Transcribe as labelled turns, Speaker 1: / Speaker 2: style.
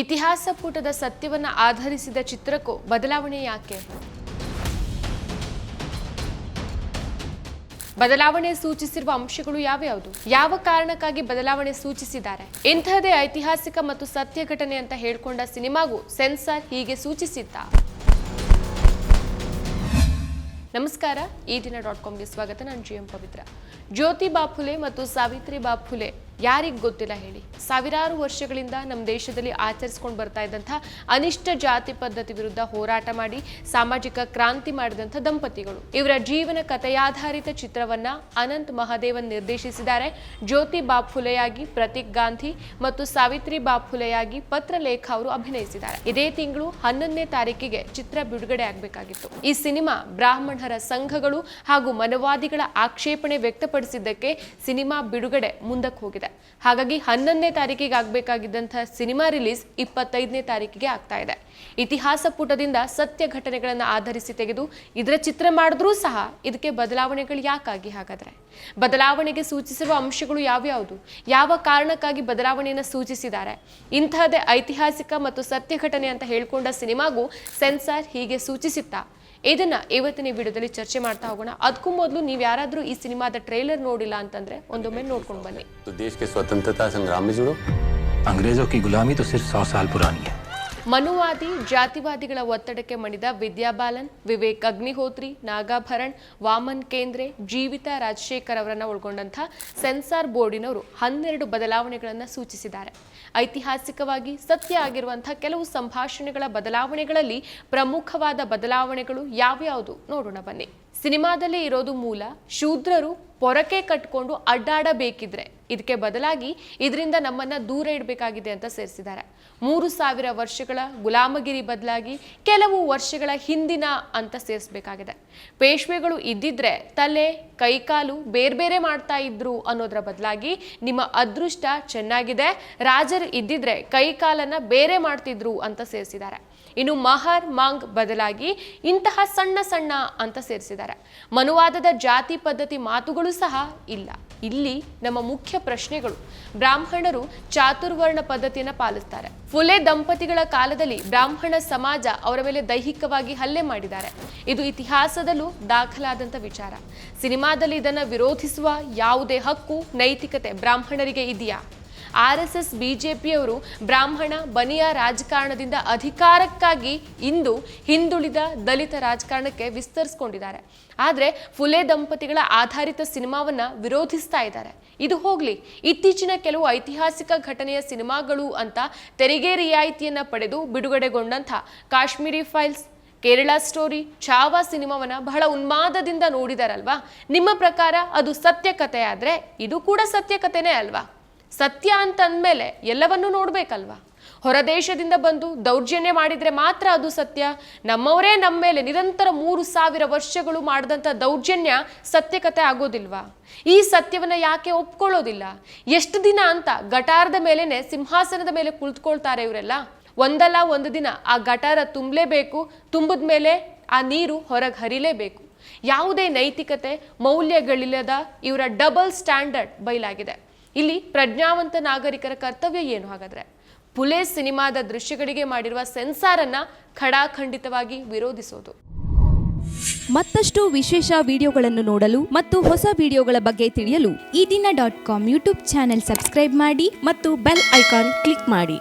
Speaker 1: ಇತಿಹಾಸ ಪುಟದ ಸತ್ಯವನ್ನು ಆಧರಿಸಿದ ಚಿತ್ರಕ್ಕೂ ಬದಲಾವಣೆ ಯಾಕೆ? ಬದಲಾವಣೆ ಸೂಚಿಸಿರುವ ಅಂಶಗಳು ಯಾವ್ಯಾವುದು? ಯಾವ ಕಾರಣಕ್ಕಾಗಿ ಬದಲಾವಣೆ ಸೂಚಿಸಿದ್ದಾರೆ? ಇಂತಹದೇ ಐತಿಹಾಸಿಕ ಮತ್ತು ಸತ್ಯ ಘಟನೆ ಅಂತ ಹೇಳ್ಕೊಂಡ ಸಿನಿಮಾಗೂ ಸೆನ್ಸಾರ್ ಹೀಗೆ ಸೂಚಿಸಿದ್ದ. ನಮಸ್ಕಾರ, ಈ ದಿನ ಡಾಟ್ ಕಾಮ್ಗೆ ಸ್ವಾಗತ. ನಾನು ಜಿ ಎಂ ಪವಿತ್ರ. ಜ್ಯೋತಿ ಬಾಪುಲೆ ಮತ್ತು ಸಾವಿತ್ರಿ ಬಾಪುಲೆ ಯಾರಿಗ್ ಗೊತ್ತಿಲ್ಲ ಹೇಳಿ. ಸಾವಿರಾರು ವರ್ಷಗಳಿಂದ ನಮ್ಮ ದೇಶದಲ್ಲಿ ಆಚರಿಸ್ಕೊಂಡು ಬರ್ತಾ ಇದ್ದಂಥ ಅನಿಷ್ಟ ಜಾತಿ ಪದ್ಧತಿ ವಿರುದ್ಧ ಹೋರಾಟ ಮಾಡಿ, ಸಾಮಾಜಿಕ ಕ್ರಾಂತಿ ಮಾಡಿದಂಥ ದಂಪತಿಗಳು. ಇವರ ಜೀವನ ಕಥೆಯಾಧಾರಿತ ಚಿತ್ರವನ್ನ ಅನಂತ್ ಮಹಾದೇವನ್ ನಿರ್ದೇಶಿಸಿದ್ದಾರೆ. ಜ್ಯೋತಿ ಬಾಪುಲೆಯಾಗಿ ಪ್ರತೀಕ್ ಗಾಂಧಿ ಮತ್ತು ಸಾವಿತ್ರಿ ಬಾಪುಲೆಯಾಗಿ ಪತ್ರಲೇಖ ಅವರು ಅಭಿನಯಿಸಿದ್ದಾರೆ. ಇದೇ ತಿಂಗಳು ಹನ್ನೊಂದನೇ ತಾರೀಕಿಗೆ ಚಿತ್ರ ಬಿಡುಗಡೆ ಆಗಬೇಕಾಗಿತ್ತು. ಈ ಸಿನಿಮಾ ಬ್ರಾಹ್ಮಣರ ಸಂಘಗಳು ಹಾಗೂ ಮನವಾದಿಗಳ ಆಕ್ಷೇಪಣೆ ವ್ಯಕ್ತಪಡಿಸಿದ್ದಕ್ಕೆ ಸಿನಿಮಾ ಬಿಡುಗಡೆ ಮುಂದಕ್ಕೆ ಹೋಗಿದೆ. ಹಾಗಾಗಿ ಹನ್ನೊಂದನೇ ತಾರೀಕಿಗೆ ಆಗಬೇಕಾಗಿದ್ದಂತಹ ಸಿನಿಮಾ ರಿಲೀಸ್ ಇಪ್ಪತ್ತೈದನೇ ತಾರೀಕಿಗೆ ಆಗ್ತಾ ಇದೆ. ಇತಿಹಾಸ ಪುಟದಿಂದ ಸತ್ಯ ಘಟನೆಗಳನ್ನು ಆಧರಿಸಿ ತೆಗೆದು ಇದರ ಚಿತ್ರ ಮಾಡಿದ್ರೂ ಸಹ ಇದಕ್ಕೆ ಬದಲಾವಣೆಗಳು ಯಾಕಾಗಿ ಹಾಗಾದರೆ? ಬದಲಾವಣೆಗೆ ಸೂಚಿಸಿರುವ ಅಂಶಗಳು ಯಾವ್ಯಾವುದು? ಯಾವ ಕಾರಣಕ್ಕಾಗಿ ಬದಲಾವಣೆಯನ್ನು ಸೂಚಿಸಿದ್ದಾರೆ? ಇಂತಹದೇ ಐತಿಹಾಸಿಕ ಮತ್ತು ಸತ್ಯ ಘಟನೆ ಅಂತ ಹೇಳ್ಕೊಂಡ ಸಿನಿಮಾಗೂ ಸೆನ್ಸಾರ್ ಹೀಗೆ ಸೂಚಿಸಿತ್ತಾ ಇದನ್ನ ಇವತ್ತಿನ ವಿಡಿಯೋದಲ್ಲಿ ಚರ್ಚೆ ಮಾಡ್ತಾ ಹೋಗೋಣ. ಅದಕ್ಕೂ ಮೊದಲು ನೀವು ಯಾರಾದರೂ ಈ ಸಿನಿಮಾದ ಟ್ರೈಲರ್ ನೋಡಿಲ್ಲ ಅಂತಂದ್ರೆ ಒಂದೊಮ್ಮೆ ನೋಡ್ಕೊಂಡು ಬನ್ನಿ.
Speaker 2: ದೇಶಕ್ಕೆ ಸ್ವತಂತ್ರತಾ ಸಂಗ್ರಾಮ ಜುಡೋ?
Speaker 3: ಅಂಗ್ರೇಜೋ ಕಿ ಗುಲಾಮಿ ತೋ ಸಿರ್ಫ್ ಸೌ ಸಾಲ್ ಪುರಾನಿ ಹೈ.
Speaker 1: ಮನುವಾದಿ ಜಾತಿವಾದಿಗಳ ಒತ್ತಡಕ್ಕೆ ಮಣಿದ ವಿದ್ಯಾಬಾಲನ್, ವಿವೇಕ್ ಅಗ್ನಿಹೋತ್ರಿ, ನಾಗಾಭರಣ್, ವಾಮನ್ ಕೇಂದ್ರೆ, ಜೀವಿತ ರಾಜಶೇಖರ್ ಅವರನ್ನು ಒಳಗೊಂಡಂಥ ಸೆನ್ಸಾರ್ ಬೋರ್ಡಿನವರು ಹನ್ನೆರಡು ಬದಲಾವಣೆಗಳನ್ನು ಸೂಚಿಸಿದ್ದಾರೆ. ಐತಿಹಾಸಿಕವಾಗಿ ಸತ್ಯ ಆಗಿರುವಂತಹ ಕೆಲವು ಸಂಭಾಷಣೆಗಳ ಬದಲಾವಣೆಗಳಲ್ಲಿ ಪ್ರಮುಖವಾದ ಬದಲಾವಣೆಗಳು ಯಾವ್ಯಾವುದು ನೋಡೋಣ ಬನ್ನಿ. ಸಿನಿಮಾದಲ್ಲಿ ಇರೋದು ಮೂಲ, ಶೂದ್ರರು ಪೊರಕೆ ಕಟ್ಕೊಂಡು ಅಡ್ಡಾಡಬೇಕಿದ್ರೆ ಇದಕ್ಕೆ ಬದಲಾಗಿ ಇದರಿಂದ ನಮ್ಮನ್ನ ದೂರ ಇಡಬೇಕಾಗಿದೆ ಅಂತ ಸೇರಿಸಿದ್ದಾರೆ. ಮೂರು ಸಾವಿರ ವರ್ಷಗಳ ಗುಲಾಮಗಿರಿ ಬದಲಾಗಿ ಕೆಲವು ವರ್ಷಗಳ ಹಿಂದಿನ ಅಂತ ಸೇರಿಸಬೇಕಾಗಿದೆ. ಪೇಶ್ವೆಗಳು ಇದ್ದಿದ್ರೆ ತಲೆ, ಕೈಕಾಲು ಬೇರೆ ಬೇರೆ ಮಾಡ್ತಾ ಇದ್ರು ಅನ್ನೋದ್ರ ಬದಲಾಗಿ ನಿಮ್ಮ ಅದೃಷ್ಟ ಚೆನ್ನಾಗಿದೆ. ರಾಜರು ಇದ್ದಿದ್ರೆ ಕೈಕಾಲನ್ನ ಬೇರೆ ಮಾಡ್ತಿದ್ರು ಅಂತ ಸೇರಿಸಿದ್ದಾರೆ. ಇನ್ನು ಮಹರ್ ಮಾಂಗ್ ಬದಲಾಗಿ ಇಂತಹ ಸಣ್ಣ ಸಣ್ಣ ಅಂತ ಸೇರಿಸಿದ್ದಾರೆ. ಮನುವಾದದ ಜಾತಿ ಪದ್ಧತಿ ಮಾತುಗಳು ಸಹ ಇಲ್ಲ. ಇಲ್ಲಿ ನಮ್ಮ ಮುಖ್ಯ ಪ್ರಶ್ನೆಗಳು. ಬ್ರಾಹ್ಮಣರು ಚಾತುರ್ವರ್ಣ ಪದ್ಧತಿಯನ್ನು ಪಾಲಿಸ್ತಾರೆ. ಫುಲೆ ದಂಪತಿಗಳ ಕಾಲದಲ್ಲಿ ಬ್ರಾಹ್ಮಣ ಸಮಾಜ ಅವರ ಮೇಲೆ ದೈಹಿಕವಾಗಿ ಹಲ್ಲೆ ಮಾಡಿದ್ದಾರೆ. ಇದು ಇತಿಹಾಸದಲ್ಲೂ ದಾಖಲಾದಂಥ ವಿಚಾರ. ಸಿನಿಮಾದಲ್ಲಿ ಇದನ್ನು ವಿರೋಧಿಸುವ ಯಾವುದೇ ಹಕ್ಕು, ನೈತಿಕತೆ ಬ್ರಾಹ್ಮಣರಿಗೆ ಇದೆಯಾ? ಆರ್ ಎಸ್ ಎಸ್ ಬಿಜೆಪಿಯವರು ಬ್ರಾಹ್ಮಣ ಬನಿಯ ರಾಜಕಾರಣದಿಂದ ಅಧಿಕಾರಕ್ಕಾಗಿ ಇಂದು ಹಿಂದುಳಿದ ದಲಿತ ರಾಜಕಾರಣಕ್ಕೆ ವಿಸ್ತರಿಸ್ಕೊಂಡಿದ್ದಾರೆ. ಆದರೆ ಫುಲೆ ದಂಪತಿಗಳ ಆಧಾರಿತ ಸಿನಿಮಾವನ್ನ ವಿರೋಧಿಸ್ತಾ ಇದ್ದಾರೆ. ಇದು ಹೋಗ್ಲಿ, ಇತ್ತೀಚಿನ ಕೆಲವು ಐತಿಹಾಸಿಕ ಘಟನೆಯ ಸಿನಿಮಾಗಳು ಅಂತ ತೆರಿಗೆ ರಿಯಾಯಿತಿಯನ್ನು ಪಡೆದು ಬಿಡುಗಡೆಗೊಂಡಂಥ ಕಾಶ್ಮೀರಿ ಫೈಲ್ಸ್, ಕೇರಳ ಸ್ಟೋರಿ ಛಾವಾ ಸಿನಿಮಾವನ್ನ ಬಹಳ ಉನ್ಮಾದದಿಂದ ನೋಡಿದಾರಲ್ವಾ? ನಿಮ್ಮ ಪ್ರಕಾರ ಅದು ಸತ್ಯ ಕಥೆ ಆದರೆ ಇದು ಕೂಡ ಸತ್ಯ ಕಥೆನೇ ಅಲ್ವಾ? ಸತ್ಯ ಅಂತ ಅಂದಮೇಲೆ ಎಲ್ಲವನ್ನೂ ನೋಡಬೇಕಲ್ವಾ? ಹೊರದೇಶದಿಂದ ಬಂದು ದೌರ್ಜನ್ಯ ಮಾಡಿದರೆ ಮಾತ್ರ ಅದು ಸತ್ಯ. ನಮ್ಮವರೇ ನಮ್ಮ ಮೇಲೆ ನಿರಂತರ ಮೂರು ಸಾವಿರ ವರ್ಷಗಳು ಮಾಡಿದಂಥ ದೌರ್ಜನ್ಯ ಸತ್ಯಕತೆ ಆಗೋದಿಲ್ವಾ? ಈ ಸತ್ಯವನ್ನು ಯಾಕೆ ಒಪ್ಕೊಳ್ಳೋದಿಲ್ಲ? ಎಷ್ಟು ದಿನ ಅಂತ ಗಟಾರದ ಮೇಲೇ ಸಿಂಹಾಸನದ ಮೇಲೆ ಕುಳಿತುಕೊಳ್ತಾರೆ ಇವರೆಲ್ಲ? ಒಂದಲ್ಲ ಒಂದು ದಿನ ಆ ಗಟಾರ ತುಂಬಲೇಬೇಕು, ತುಂಬಿದ ಮೇಲೆ ಆ ನೀರು ಹೊರಗೆ ಹರಿಲೇಬೇಕು. ಯಾವುದೇ ನೈತಿಕತೆ, ಮೌಲ್ಯಗಳಿಲ್ಲದ ಇವರ ಡಬಲ್ ಸ್ಟ್ಯಾಂಡರ್ಡ್ ಬಯಲಾಗಿದೆ. ಇಲ್ಲಿ ಪ್ರಜ್ಞಾವಂತ ನಾಗರಿಕರ ಕರ್ತವ್ಯ ಏನು ಹಾಗಾದ್ರೆ? ಪುಲೆ ಸಿನಿಮಾದ ದೃಶ್ಯಗಳಿಗೆ ಮಾಡಿರುವ ಸೆನ್ಸಾರನ್ನ ಖಡಾಖಂಡಿತವಾಗಿ ವಿರೋಧಿಸೋದು.
Speaker 4: ಮತ್ತಷ್ಟು ವಿಶೇಷ ವಿಡಿಯೋಗಳನ್ನು ನೋಡಲು ಮತ್ತು ಹೊಸ ವಿಡಿಯೋಗಳ ಬಗ್ಗೆ ತಿಳಿಯಲು
Speaker 5: Eedina dot com YouTube channel subscribe ಮಾಡಿ
Speaker 4: ಮತ್ತು ಬೆಲ್ ಐಕಾನ್ ಕ್ಲಿಕ್ ಮಾಡಿ.